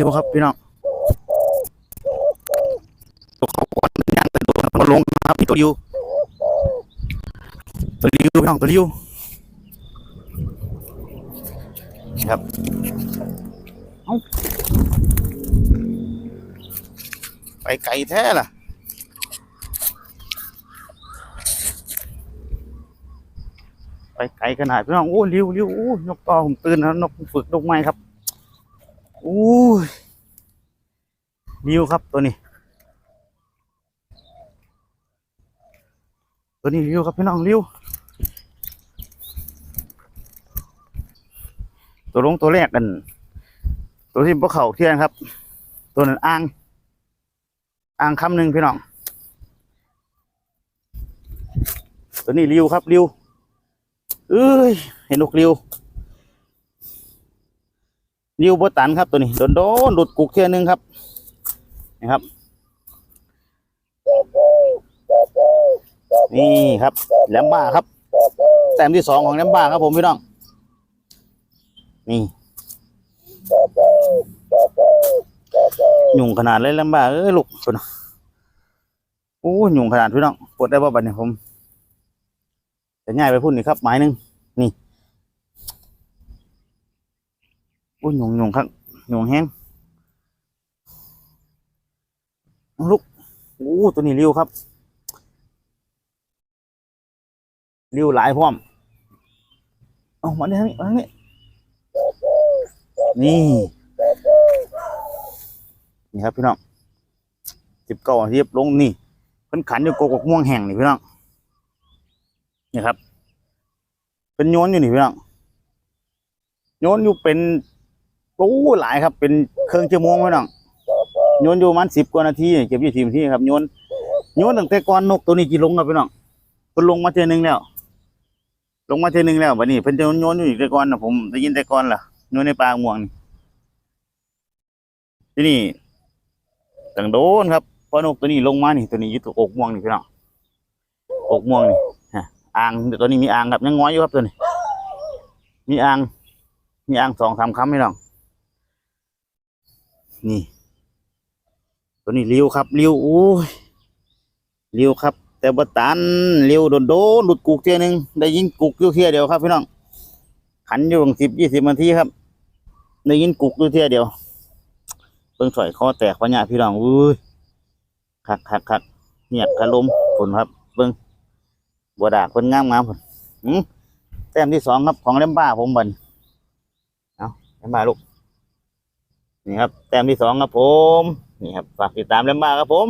เขาก้อนโมเมนริ้วครับพี่น้องตัวเขาก้อนยังเป็นตัวมันลงครับนี่ตัวริ้วตัวริ้วพี่น้องตัวริ้วครับไปไกลแท้ล่ะไปไกลขนาดพี่น้องโอ้ริ้วริ้วโอ้นกต่อผมตื่นแล้วนกฝึกนกไม้ครับ อ้ยริ้วครับตัวนี้ ตัวนี้ริ้วครับพี่น้องริ้วตัวลงตัวแรกกัน ตัวที่พวกเขาเทียนครับ ตัวนั้นอ่างอ่างคำหนึ่งพี่น้อง ตัวนี้ริวครับริวเอ้ยเห็นนกริว ริวโบตันครับตัวนี้โดนโดนหลุดกุกเทียนหนึ่งครับนะครับนี่ครับแลมบ้าครับ แต้มที่สองของแลมบ้าครับผมพี่น้องนี่ยุ่งขนาดเลยแลมบ้าเอ้ยลูกตัวนะโอ้ยยุ่งขนาดพี่น้องปวดได้ป่ะบัดเนี่ยผมจะง่ายไปพูดนี่ครับหมายหนึ่งนี่โอ้ยยุ่งยุ่งครับยุ่งแห้งลูกโอ้ตัวนี้เร็วครับเร็วหลายพร้อมเอามาเนี่ยทางนี้มาทางนี้นี่ นี่ครับพี่น้องสิบเก้าเรียบลงนี่เพิ่นขันอยู่กกกม่วงแห้งนี่พี่น้องนี่ครับ เป็นโยนอยู่นี่พี่น้องโยนอยู่เป็น โอ้หลายครับ เป็นเครื่องชั่วโมงพี่น้องโยนอยู่มันสิบกว่านาทีเก็บยี่สิบนาทีครับโยนโยนตั้งแต่ก่อนนกตัวนี้กี่ลงครับพี่น้องเพิ่นลงมาเทื่อนึงแล้ว ลงมาเทื่อนึงแล้วบัดนี้เพิ่นจะโยนอยู่อีกแต่ก่อนนะผมได้ยินแต่ก่อนล่ะโยนในปลาม่วงนี่ที่นี่ตังโดนครับพอนกตัวนี้ลงมานี่ตัวนี้ยึดตัวอกม่วงนี่พี่น้องอกม่วงนี่ฮะอ่างตัวนี้มีอ่างครับยังง้อยอยู่ครับตัวนี้ มีอ่างมีอ่างสองสามคำพี่น้อง นี่ ตัวนี้เลี้ยวครับเลี้ยวโอ้ยเลี้ยวครับ แต่บตันเลี้ยวโดนโดนหลุดกุกเทียนึงได้ยินกุกอยู่เทียเดียวครับพี่น้องขันอยู่สิบยี่สิบนาทีครับได้ยินกุกอยู่เทียเดียวเบิ่งสอยคอแตกพะเนี่ยพี่น้องอุ้ยคักคักคักเงียบคาลมผลครับเบิ่งบัวดากเพิ่นงามงามผลแต้มที่สองครับของเล่มบ้าผมบันเอาเล่มบ้าลูก นี่ครับ แต้มที่สองครับผม นี่ครับ ฝากติดตามเล่มบ้าครับผม